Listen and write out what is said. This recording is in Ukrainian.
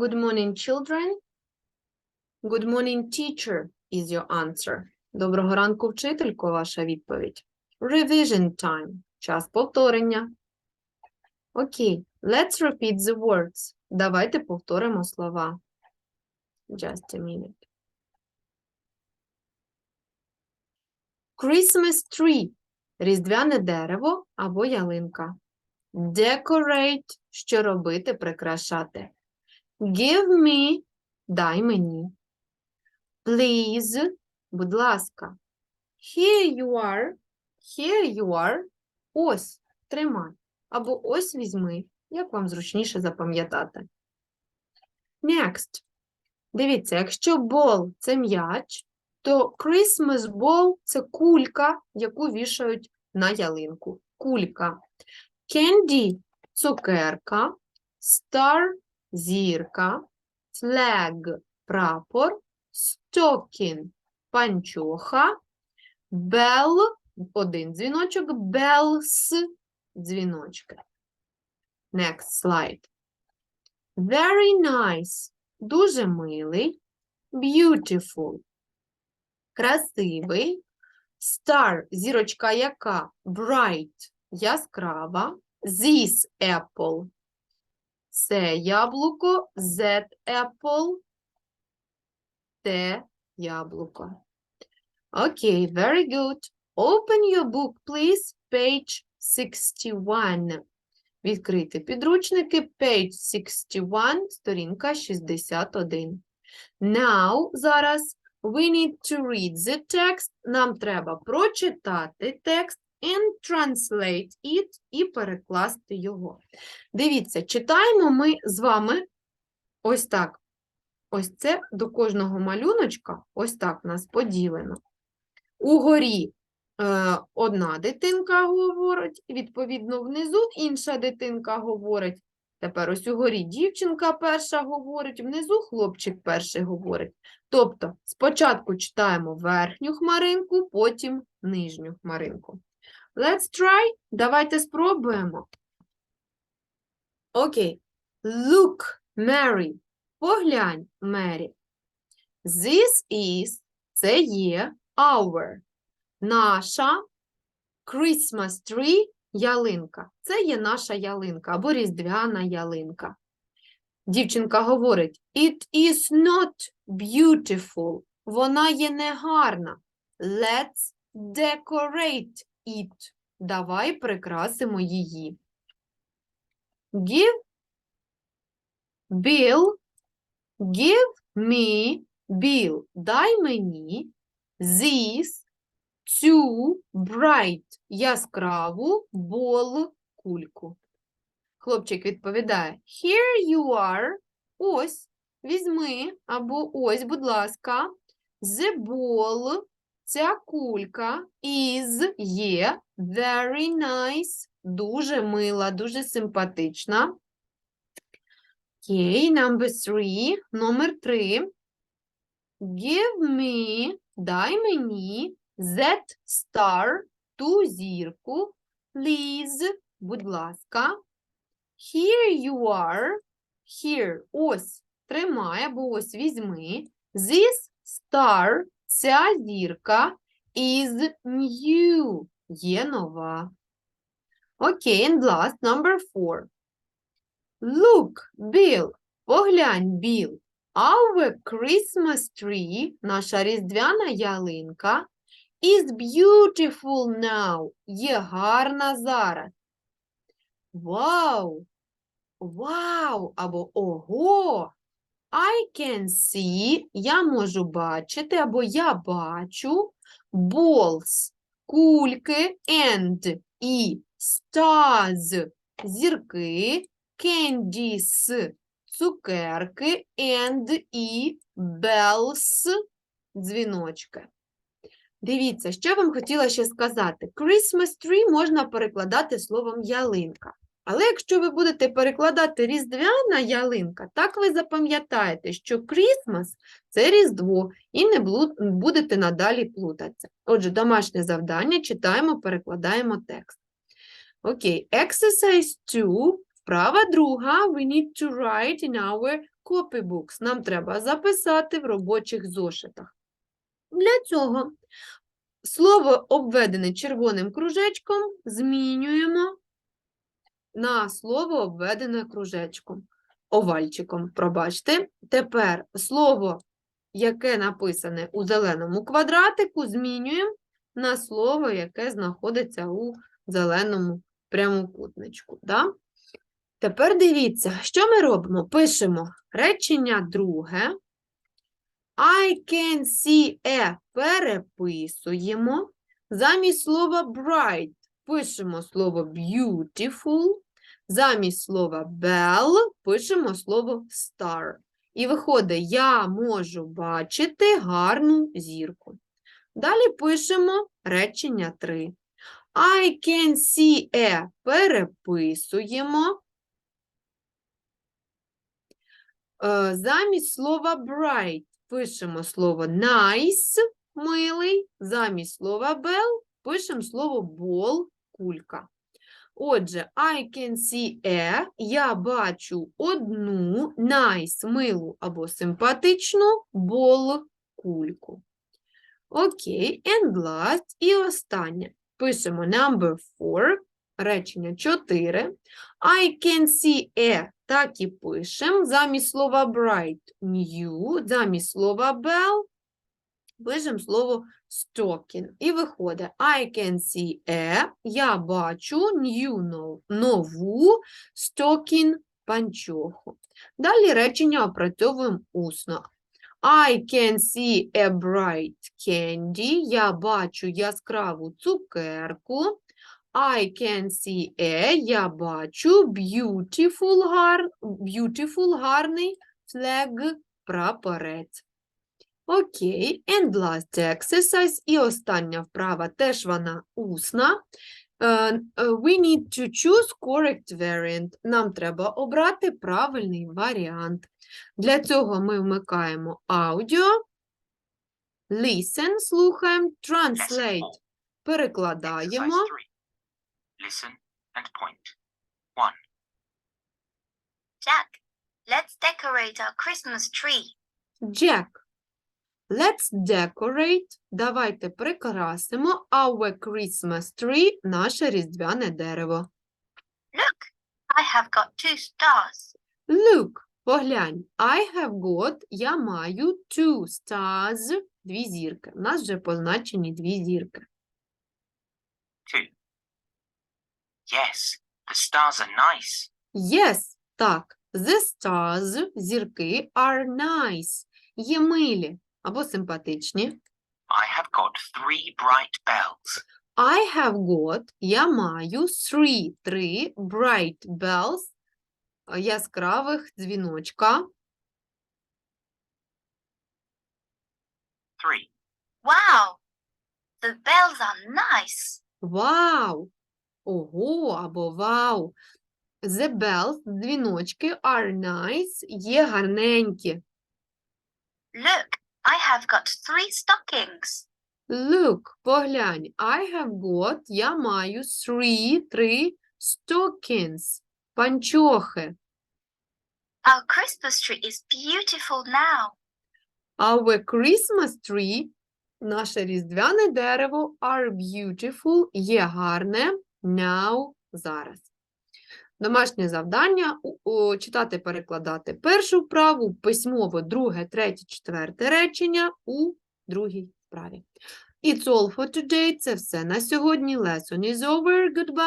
Good morning, children. Good morning, teacher is your answer. Доброго ранку, вчителько, ваша відповідь. Revision time. Час повторення. Окей, let's repeat the words. Давайте повторимо слова. Just a minute. Christmas tree. Різдвяне дерево або ялинка. Decorate. Що робити, прикрашати. Give me. Дай мені. Please. Будь ласка. Here you are. Here you are. Ось. Тримай. Або ось візьми. Як вам зручніше запам'ятати. Next. Дивіться, якщо ball – це м'яч, то Christmas ball – це кулька, яку вішають на ялинку. Кулька. Candy – цукерка. Star – зірка. Flag – прапор. Stocking – панчоха. Bell – один дзвіночок. Bells – дзвіночки. Next slide. Very nice. Дуже милий. Beautiful. Красивий. Star. Зірочка яка? Bright. Яскрава. This apple. Це яблуко. That apple. Те яблуко. Окей, very good. Open your book, please. Page 61. Відкрити підручники, page 61, сторінка 61. Now, зараз, we need to read the text. Нам треба прочитати текст and translate it і перекласти його. Дивіться, читаємо ми з вами ось так. Ось це до кожного малюночка, ось так у нас поділено. Угорі е, одна дитинка говорить, відповідно, внизу інша дитинка говорить. Тепер ось угорі дівчинка перша говорить, внизу хлопчик перший говорить. Тобто спочатку читаємо верхню хмаринку, потім нижню хмаринку. Let's try. Давайте спробуємо. Окей. Look, Mary. Поглянь, Мері. This is – це є our. Наша Christmas tree – ялинка. Це є наша ялинка або різдвяна ялинка. Дівчинка говорить, it is not beautiful. Вона є негарна. Let's decorate it. Давай прикрасимо її. Give Bill, give me Bill. Дай мені this цю bright яскраву ball кульку. Хлопчик відповідає Here you are. Ось, візьми, або ось, будь ласка, the ball, ця кулька is, є, very nice, дуже мила, дуже симпатична. Окей, number three, номер три. Give me, дай мені that star, ту зірку, please, будь ласка. Here you are, here, ось, тримай, або ось візьми. This star, ця зірка, is new, є нова. Окей, and last, number four. Look, Bill, поглянь, Біл. Our Christmas tree, наша різдвяна ялинка, is beautiful now. Є гарна зараз. Вау! Вау! Або ого! I can see, я можу бачити, або я бачу balls, кульки, and і stars, зірки, candies, цукерки, and і bells, дзвіночки. Дивіться, що я вам хотіла ще сказати. Christmas tree можна перекладати словом ялинка. Але якщо ви будете перекладати різдвяна ялинка, так ви запам'ятаєте, що Christmas – це Різдво, і не будете надалі плутатися. Отже, домашнє завдання читаємо, перекладаємо текст. Окей, exercise 2, вправа друга, we need to write in our copybooks нам треба записати в робочих зошитах. Для цього слово, обведене червоним кружечком, змінюємо на слово, обведене кружечком, овальчиком, пробачте. Тепер слово, яке написане у зеленому квадратику, змінюємо на слово, яке знаходиться у зеленому прямокутничку. Да? Тепер дивіться, що ми робимо? Пишемо речення друге. I can see a переписуємо. Замість слова bright пишемо слово beautiful. Замість слова bell пишемо слово star. І виходить, я можу бачити гарну зірку. Далі пишемо речення 3. I can see a переписуємо. Е, Замість слова bright пишемо слово nice, милий. Замість слова bell пишемо слово ball, кулька. Отже, I can see a, я бачу одну nice, або симпатичну ball, кульку. Окей, and last і останнє. Пишемо number 4, речення 4. I can see a, так і пишемо. Замість слова bright – new, замість слова bell пишемо слово stocking. І виходить I can see a, я бачу new, нову stocking панчоху. Далі речення опрацьовуємо усно. I can see a bright candy. Я бачу яскраву цукерку. I can see a. Я бачу beautiful, гар, beautiful гарний flag прапорець. Окей, and last exercise. І остання вправа теж вона усна. Е, е, We need to choose correct variant. Нам треба обрати правильний варіант. Для цього ми вмикаємо аудіо, listen, слухаємо, translate, перекладаємо. Listen and point. 1. Jack, let's decorate our Christmas tree. Jack, let's decorate. Давайте прикрасимо our Christmas tree, наше різдвяне дерево. Look, I have got two stars. Look, поглянь, I have got, я маю two stars, дві зірки. У нас вже позначені дві зірки. 2. Yes, the stars are nice. Yes, так, the stars, зірки, are nice, є милі або симпатичні. I have got three bright bells. I have got, я маю three, три bright bells, е, яскравих дзвіночка. 3. Wow, the bells are nice. Вау! Ого, або вау! The bells, дзвіночки, are nice, є гарненькі. Look, I have got three stockings. Look, поглянь, I have got, я маю three, три stockings, панчохи. Our Christmas tree is beautiful now. Our Christmas tree, наше різдвяне дерево, are beautiful, є гарне, now, зараз. Домашнє завдання читати, перекладати першу вправу, письмово друге, третє, четверте речення у другій вправі. It's all for today. Це все на сьогодні. Lesson is over. Goodbye.